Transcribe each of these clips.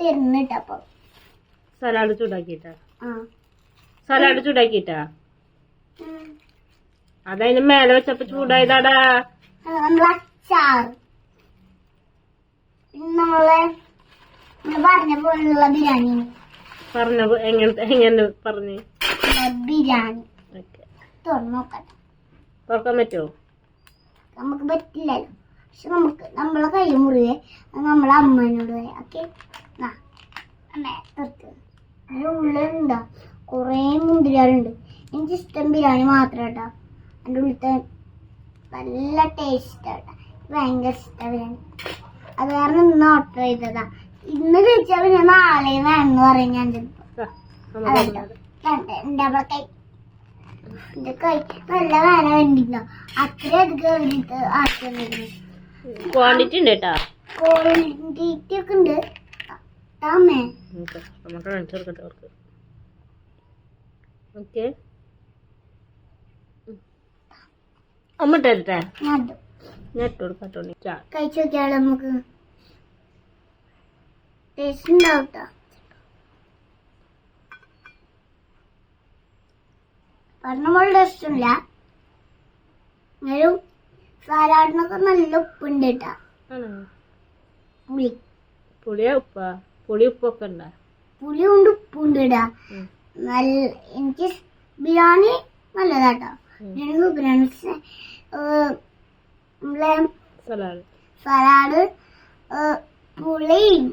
തരുന്നിട്ട് അപ്പൊ. സലാഡ് ചൂടാക്കിട്ടാ സലാഡ് ചൂടാക്കിട്ടാ. അതതിന് മേലെ വെച്ചപ്പോ ചൂടായതാടാ. അത് നമ്മളെ പറഞ്ഞ പോലുള്ള ബിരിയാണി. പറഞ്ഞ എങ്ങനെ എങ്ങനെ പറഞ്ഞു? ബിരിയാണി. ഓക്കെ. തുറന്നു നോക്കട്ടെ തുറക്കാൻ പറ്റുമോ നമുക്ക് പറ്റില്ലല്ലോ. പക്ഷെ നമുക്ക് നമ്മളെ കൈ അത് നമ്മളെ അമ്മേനോട് ഓക്കെ? അതിന്റെ ഉള്ളിലുണ്ടോ? കുറേ മുന്തിരികളുണ്ട് എനിക്ക് ഇഷ്ടം ബിരിയാണി മാത്രം കേട്ടോ. അതിന്റെ ഉള്ളിലത്തെ നല്ല ടേസ്റ്റ് കേട്ടോ. ഭയങ്കര ഇഷ്ടം ബിരിയാണി. അത് കാരണം ഇന്ന് ഓർഡർ ചെയ്തതാ. ഇന്ന് ചോദിച്ചാൽ ഞാൻ നാളെ വേണമെന്ന് പറയും ഞാൻ ചിലപ്പോൾ. എന്റെ അവിടെ കൈ. എന്റെ കൈ. നല്ല വേല വേണ്ടിട്ടോ അത്ര അധികം അവരിട്ട് ആക്കിയിരുന്നു ക്വാണ്ടിറ്റി ഉണ്ട് കേട്ടോ. ക്വാളിറ്റി ഒക്കെ ഉണ്ട്. നമുക്ക് കാണിച്ചു കൊടുക്കട്ടെ അവർക്ക് ഓക്കെ അമ്മ ഇട്ടേ ഞാൻ ഇട്ട് കൊടുക്കാട്ടോ കഴിച്ചു നോക്കിയാലോ നമുക്ക് ടേസ്റ്റ് ഉണ്ടാവും ട്ടോ. പറഞ്ഞ പോലെ ഇല്ല എന്നാലും സാലാഡിനൊക്കെ നല്ല ഉപ്പുണ്ട് കേട്ടാ പുളി പുളിയാ ഉപ്പാ പുളി ഉണ്ടോ പുളി കൊണ്ട് ഉപ്പുണ്ട് നല്ല എനിക്ക് ബിരിയാണി നല്ലതാട്ടോ. ഏഹ്, നമ്മളെ സലാഡ്. പുളിയും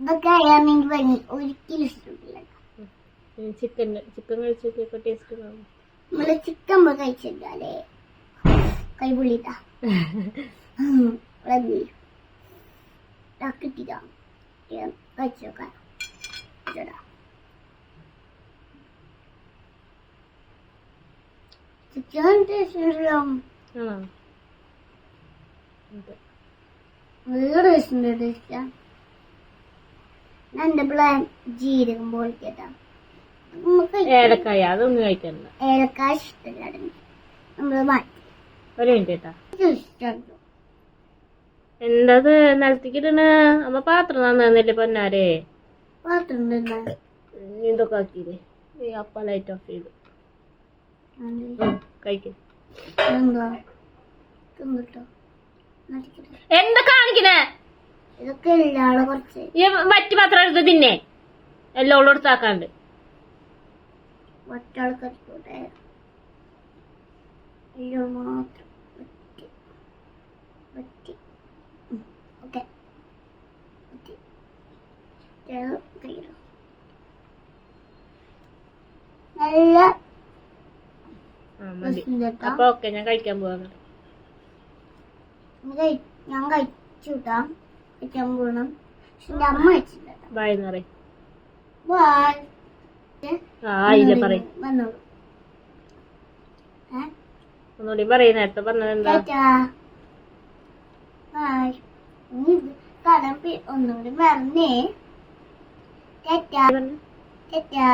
ഇതൊക്കെ അറിയാമെങ്കിൽ വേണ്ടി ഒരിക്കലും ഇഷ്ടമില്ല ചിക്കൻ ചിക്കൻ കഴിച്ചൊക്കെ ടേസ്റ്റ് നമ്മൾ ചിക്കൻ കഴിച്ചിട്ടല്ലേ കൈ പുളിട്ടാ ഇതെടാ. ചിക്കൻ നല്ല ടേസ്റ്റ് എന്റെ പിള്ളേ ജീരകം ഏലക്കായ അതൊന്നും കഴിക്കണ്ട ഏലക്കായ ഇഷ്ടമില്ല നമ്മൾ മാറ്റി ഒരു മിനിറ്റ് കേട്ടാ എന്തത് നിലത്തേക്കിടണ അമ്മ പാത്രം നന്നില്ലേ പൊന്നാരേ? പാത്രം ഇതൊക്കെ ആക്കിയില്ലേ? ഈ അപ്പ ലൈറ്റ് ഓഫ് ചെയ്തു. കഴിക്കും. എന്താ കാണിക്കണേ? മറ്റു പാത്രം എടുത്ത് തിന്നെ. എല്ലാം എടുത്താക്കാണ്ട്. ഒറ്റാൾ കറിക്കൂട്ടെ അയ്യോ മാത്രം. അപ്പൊ ഓക്കെ ഞാൻ കഴിക്കാൻ പോവാണ്. ഞാൻ കഴിച്ചു കേട്ടാ കഴിക്കാൻ പോകണം പക്ഷെ അമ്മ കഴിച്ചില്ല ബായ് എന്ന് പറയും. ഒന്നുകൂടി നേരത്തെ പറഞ്ഞത് എന്താ ഒന്നുകൂടി പറഞ്ഞേ. ടാറ്റാ ടാറ്റാ